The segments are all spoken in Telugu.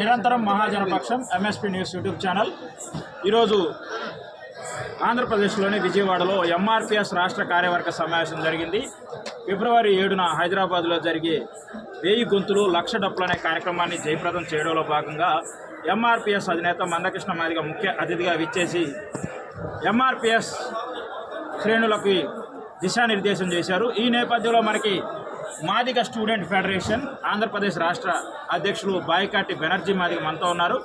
నిరంతరం Mahajanapaksham MSP news YouTube channel ఈరోజు ఆంధ్రప్రదేశ్లోని విజయవాడలో ఎంఆర్పిఎస్ రాష్ట్ర కార్యవర్గ సమావేశం జరిగింది. ఫిబ్రవరి ఏడున హైదరాబాద్లో జరిగే వేయి గొంతులు లక్ష డప్పులు అనే కార్యక్రమాన్ని జయప్రదం చేయడంలో భాగంగా ఎంఆర్పిఎస్ అధినేత మందకృష్ణ మాదిగ ముఖ్య అతిథిగా విచ్చేసి ఎంఆర్పిఎస్ శ్రేణులకి దిశానిర్దేశం చేశారు. ఈ నేపథ్యంలో మనకి మాదిగ స్టూడెంట్ ఫెడరేషన్ ఆంధ్రప్రదేశ్ రాష్ట్ర అధ్యక్షులు బాయికాటి బెనర్జీ మాదిగ మనతో ఉన్నారు.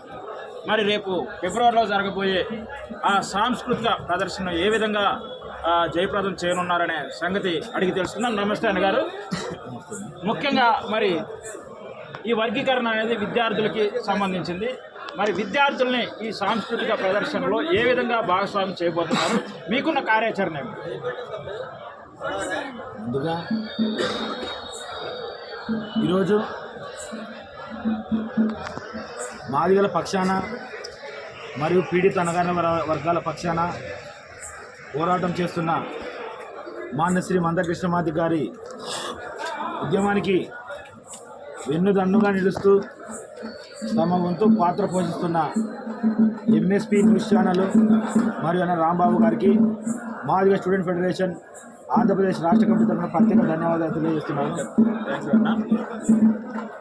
మరి రేపు ఫిబ్రవరిలో జరగబోయే ఆ సాంస్కృతిక ప్రదర్శన ఏ విధంగా జయప్రదం చేయనున్నారనే సంగతి అడిగి తెలుసుకుందాం. నమస్తే అన్న గారు. ముఖ్యంగా మరి ఈ వర్గీకరణ అనేది విద్యార్థులకి సంబంధించింది. మరి విద్యార్థుల్ని ఈ సాంస్కృతిక ప్రదర్శనలో ఏ విధంగా భాగస్వామ్యం చేయబోతున్నారు? మీకున్న కార్యాచరణ ఏమిటి? ముందుగా ఈరోజు మాదిగల పక్షాన మరియు పీడిత అనగాన వర్గాల పక్షాన పోరాటం చేస్తున్న మాన్యశ్రీ మందకృష్ణమాది గారి ఉద్యమానికి వెన్నుదన్నుగా నిలుస్తూ తమ వంతు పాత్ర పోషిస్తున్న ఎంఎస్పి న్యూస్ ఛానల్ మరియు అన్న రాంబాబు గారికి మాదిగ స్టూడెంట్ ఫెడరేషన్ ఆంధ్రప్రదేశ్ రాష్ట్ర కమిటీ తరఫున ప్రత్యేక ధన్యవాదాలు తెలియజేస్తున్నాను.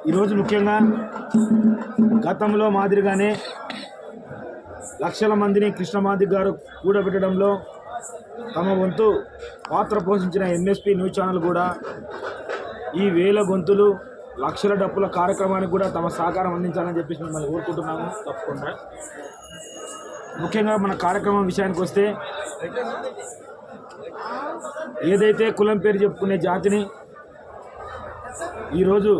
ఈరోజు ముఖ్యంగా గతంలో మాదిరిగానే లక్షల మందిని కృష్ణమాది గారు కూడబెట్టడంలో తమ వంతు పాత్ర పోషించిన ఎంఎస్పి న్యూస్ ఛానల్ కూడా ఈ వేల గొంతులు లక్షల డప్పుల కార్యక్రమానికి కూడా తమ సహకారం అందించాలని చెప్పేసి మిమ్మల్ని కోరుకుంటున్నాము. తప్పకుండా. ముఖ్యంగా మన కార్యక్రమం విషయానికి వస్తే ఏదైతే కులం పేరు చెప్పుకునే జాతిని ఈరోజు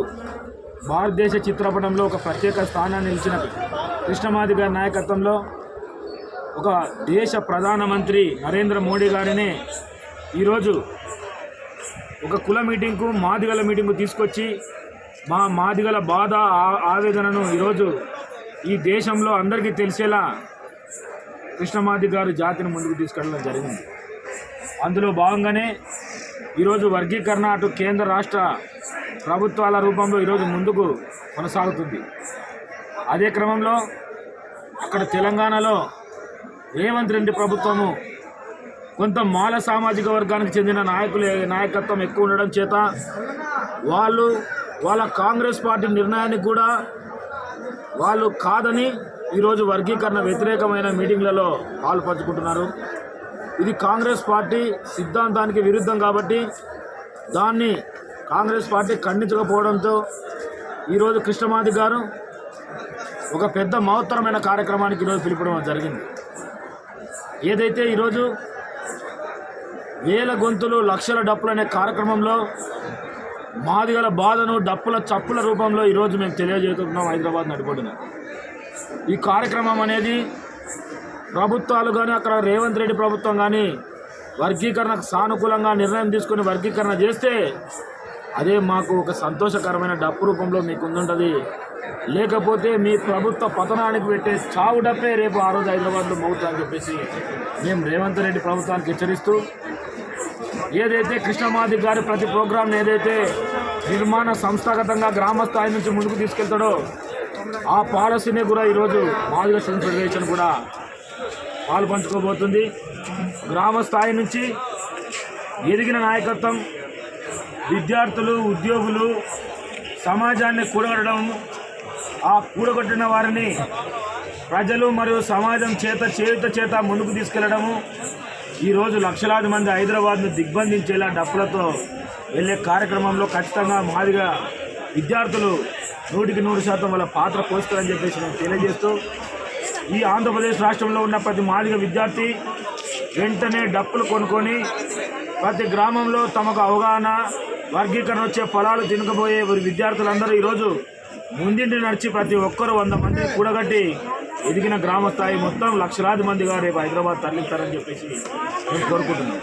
భారతదేశ చిత్రపటంలో ఒక ప్రత్యేక స్థానాన్ని నిలిచిన కృష్ణమాది గారి నాయకత్వంలో ఒక దేశ ప్రధానమంత్రి నరేంద్ర మోడీ గారిని ఈరోజు ఒక కుల మీటింగ్కు మాదిగల మీటింగ్కు తీసుకొచ్చి మా మాదిగల బాధ ఆవేదనను ఈరోజు ఈ దేశంలో అందరికీ తెలిసేలా కృష్ణమాది గారు జాతిని ముందుకు తీసుకెళ్ళడం జరిగింది. అందులో భాగంగానే ఈరోజు వర్గీకరణ అటు కేంద్ర రాష్ట్ర ప్రభుత్వాల రూపంలో ఈరోజు ముందుకు కొనసాగుతుంది. అదే క్రమంలో అక్కడ తెలంగాణలో రేవంత్ రెడ్డి ప్రభుత్వము కొంత మాల సామాజిక వర్గానికి చెందిన నాయకులు నాయకత్వం ఎక్కువ ఉండడం చేత వాళ్ళు వాళ్ళ కాంగ్రెస్ పార్టీ నిర్ణయానికి కూడా వాళ్ళు కాదని ఈరోజు వర్గీకరణ వ్యతిరేకమైన మీటింగ్లలో పాల్పంచుకుంటున్నారు. ఇది కాంగ్రెస్ పార్టీ సిద్ధాంతానికి విరుద్ధం కాబట్టి దాన్ని కాంగ్రెస్ పార్టీ ఖండించకపోవడంతో ఈరోజు కృష్ణమాది గారు ఒక పెద్ద మహత్తరమైన కార్యక్రమానికి ఈరోజు పిలుపడం జరిగింది. ఏదైతే ఈరోజు వేల గొంతులు లక్షల డప్పులు అనే కార్యక్రమంలో మాదిగల బాధను డప్పుల చప్పుల రూపంలో ఈరోజు మేము తెలియజేస్తున్నాం హైదరాబాద్ నడిపడిన ఈ కార్యక్రమం అనేది ప్రభుత్వాలు కానీ అక్కడ రేవంత్ రెడ్డి ప్రభుత్వం కానీ వర్గీకరణకు సానుకూలంగా నిర్ణయం తీసుకుని వర్గీకరణ చేస్తే అదే మాకు ఒక సంతోషకరమైన డప్పు రూపంలో మీకు ఉండుంటుంది. లేకపోతే మీ ప్రభుత్వ పతనానికి పెట్టే చావు డప్పే రేపు ఆ రోజు హైదరాబాద్లో మౌతా అని చెప్పేసి మేము రేవంత్ రెడ్డి ప్రభుత్వానికి హెచ్చరిస్తూ ఏదైతే కృష్ణమాది గారి ప్రతి ప్రోగ్రాం ఏదైతే నిర్మాణ సంస్థాగతంగా గ్రామ స్థాయి నుంచి ముందుకు తీసుకెళ్తాడో ఆ పాలసీని కూడా ఈరోజు మాదిగ స్టూడెంట్ ఫెడరేషన్ కూడా పాలు పంచుకోబోతుంది. గ్రామ స్థాయి నుంచి ఎదిగిన నాయకత్వం విద్యార్థులు ఉద్యోగులు సమాజాన్ని కూడగట్టడం ఆ కూడగొట్టిన వారిని ప్రజలు మరియు సమాజం చేత చేయుత చేత ముందుకు తీసుకెళ్ళడము ఈరోజు లక్షలాది మంది హైదరాబాద్ను దిగ్బంధించేలా డప్పులతో వెళ్ళే కార్యక్రమంలో ఖచ్చితంగా మాదిగా విద్యార్థులు నూటికి నూరు శాతం వాళ్ళ పాత్ర పోస్తారని చెప్పేసి నేను తెలియజేస్తూ ఈ ఆంధ్రప్రదేశ్ రాష్ట్రంలో ఉన్న ప్రతి మాదిగ విద్యార్థి వెంటనే డప్పులు కొనుక్కొని ప్రతి గ్రామంలో తమకు అవగాహన వర్గీకరణ వచ్చే పొలాలు తినకపోయే వారి విద్యార్థులందరూ ఈరోజు ముందింటి నడిచి ప్రతి ఒక్కరు వంద మంది కూడగట్టి ఎదిగిన గ్రామ స్థాయి మొత్తం లక్షలాది మందిగా రేపు హైదరాబాద్ తరలిస్తారని చెప్పేసి నేను కోరుకుంటున్నాను